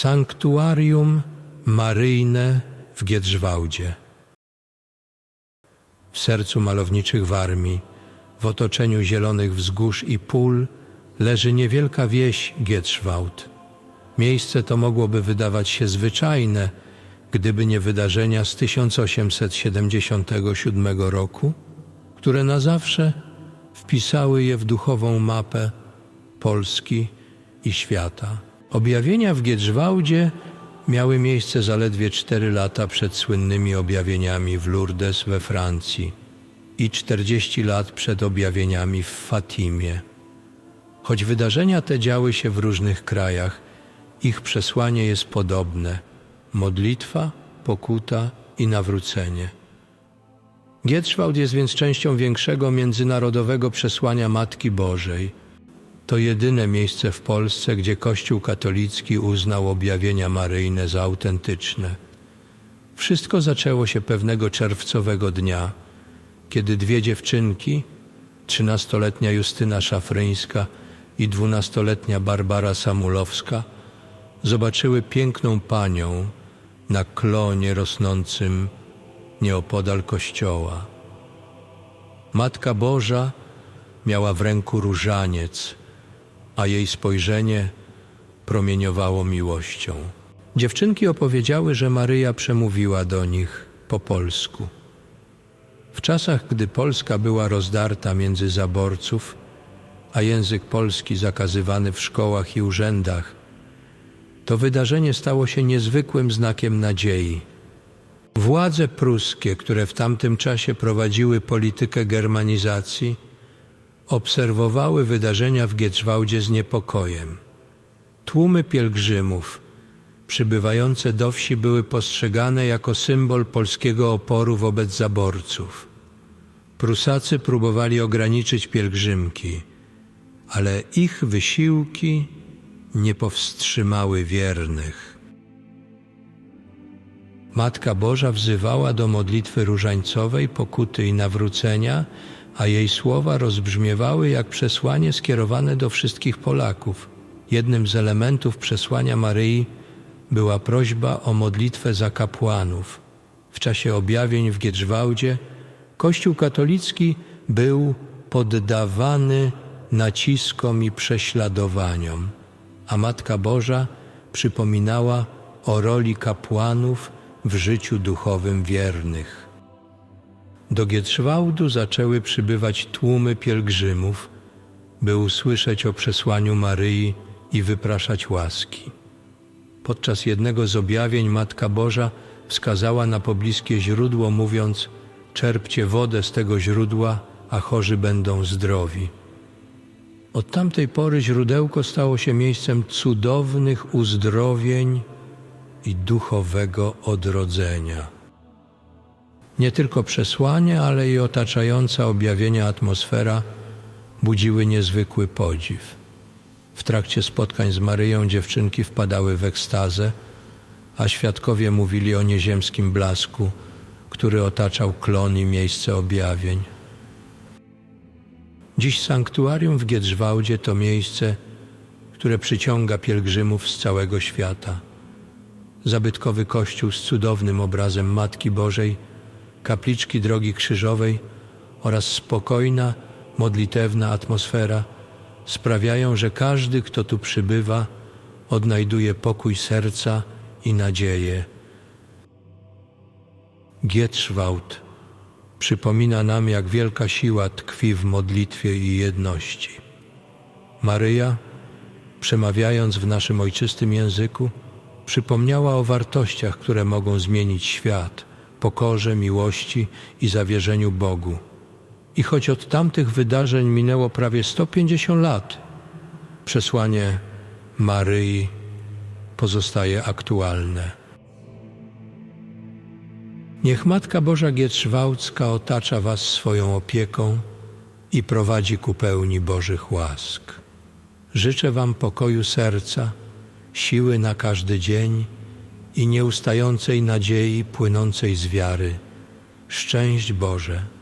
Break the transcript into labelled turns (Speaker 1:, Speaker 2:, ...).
Speaker 1: Sanktuarium Maryjne w Giedrzwałdzie. W sercu malowniczych warmi, w otoczeniu zielonych wzgórz i pól, leży niewielka wieś Giedrzwałd. Miejsce to mogłoby wydawać się zwyczajne, gdyby nie wydarzenia z 1877 roku, które na zawsze wpisały je w duchową mapę Polski i świata. Objawienia w Giedrzwałdzie miały miejsce zaledwie cztery lata przed słynnymi objawieniami w Lourdes we Francji i 40 lat przed objawieniami w Fatimie. Choć wydarzenia te działy się w różnych krajach, ich przesłanie jest podobne modlitwa, pokuta i nawrócenie. Gietrzwałd jest więc częścią większego międzynarodowego przesłania Matki Bożej. To jedyne miejsce w Polsce, gdzie Kościół katolicki uznał objawienia maryjne za autentyczne. Wszystko zaczęło się pewnego czerwcowego dnia, kiedy dwie dziewczynki, trzynastoletnia Justyna Szafryńska i dwunastoletnia Barbara Samulowska, zobaczyły piękną panią na klonie rosnącym nieopodal kościoła. Matka Boża miała w ręku różaniec, a jej spojrzenie promieniowało miłością. Dziewczynki opowiedziały, że Maryja przemówiła do nich po polsku. W czasach, gdy Polska była rozdarta między zaborców, a język polski zakazywany w szkołach i urzędach, to wydarzenie stało się niezwykłym znakiem nadziei. Władze pruskie, które w tamtym czasie prowadziły politykę germanizacji, obserwowały wydarzenia w Gieczwałdzie z niepokojem. Tłumy pielgrzymów przybywające do wsi były postrzegane jako symbol polskiego oporu wobec zaborców. Prusacy próbowali ograniczyć pielgrzymki, ale ich wysiłki nie powstrzymały wiernych. Matka Boża wzywała do modlitwy różańcowej, pokuty i nawrócenia, a jej słowa rozbrzmiewały jak przesłanie skierowane do wszystkich Polaków. Jednym z elementów przesłania Maryi była prośba o modlitwę za kapłanów. W czasie objawień w Giedrzwałdzie Kościół katolicki był poddawany naciskom i prześladowaniom, a Matka Boża przypominała o roli kapłanów w życiu duchowym wiernych. Do Gietrzwałdu zaczęły przybywać tłumy pielgrzymów, by usłyszeć o przesłaniu Maryi i wypraszać łaski. Podczas jednego z objawień Matka Boża wskazała na pobliskie źródło, mówiąc: Czerpcie wodę z tego źródła, a chorzy będą zdrowi. Od tamtej pory źródełko stało się miejscem cudownych uzdrowień i duchowego odrodzenia. Nie tylko przesłanie, ale i otaczająca objawienia atmosfera budziły niezwykły podziw. W trakcie spotkań z Maryją dziewczynki wpadały w ekstazę, a świadkowie mówili o nieziemskim blasku, który otaczał klon i miejsce objawień. Dziś sanktuarium w Giedrzwałdzie to miejsce, które przyciąga pielgrzymów z całego świata. Zabytkowy kościół z cudownym obrazem Matki Bożej, kapliczki Drogi Krzyżowej oraz spokojna, modlitewna atmosfera sprawiają, że każdy, kto tu przybywa, odnajduje pokój serca i nadzieję. Gietrzwałd przypomina nam, jak wielka siła tkwi w modlitwie i jedności. Maryja, przemawiając w naszym ojczystym języku, przypomniała o wartościach, które mogą zmienić świat, pokorze, miłości i zawierzeniu Bogu. I choć od tamtych wydarzeń minęło prawie 150 lat, przesłanie Maryi pozostaje aktualne. Niech Matka Boża Gietrzwałcka otacza Was swoją opieką i prowadzi ku pełni Bożych łask. Życzę Wam pokoju serca, siły na każdy dzień i nieustającej nadziei płynącej z wiary. Szczęść Boże!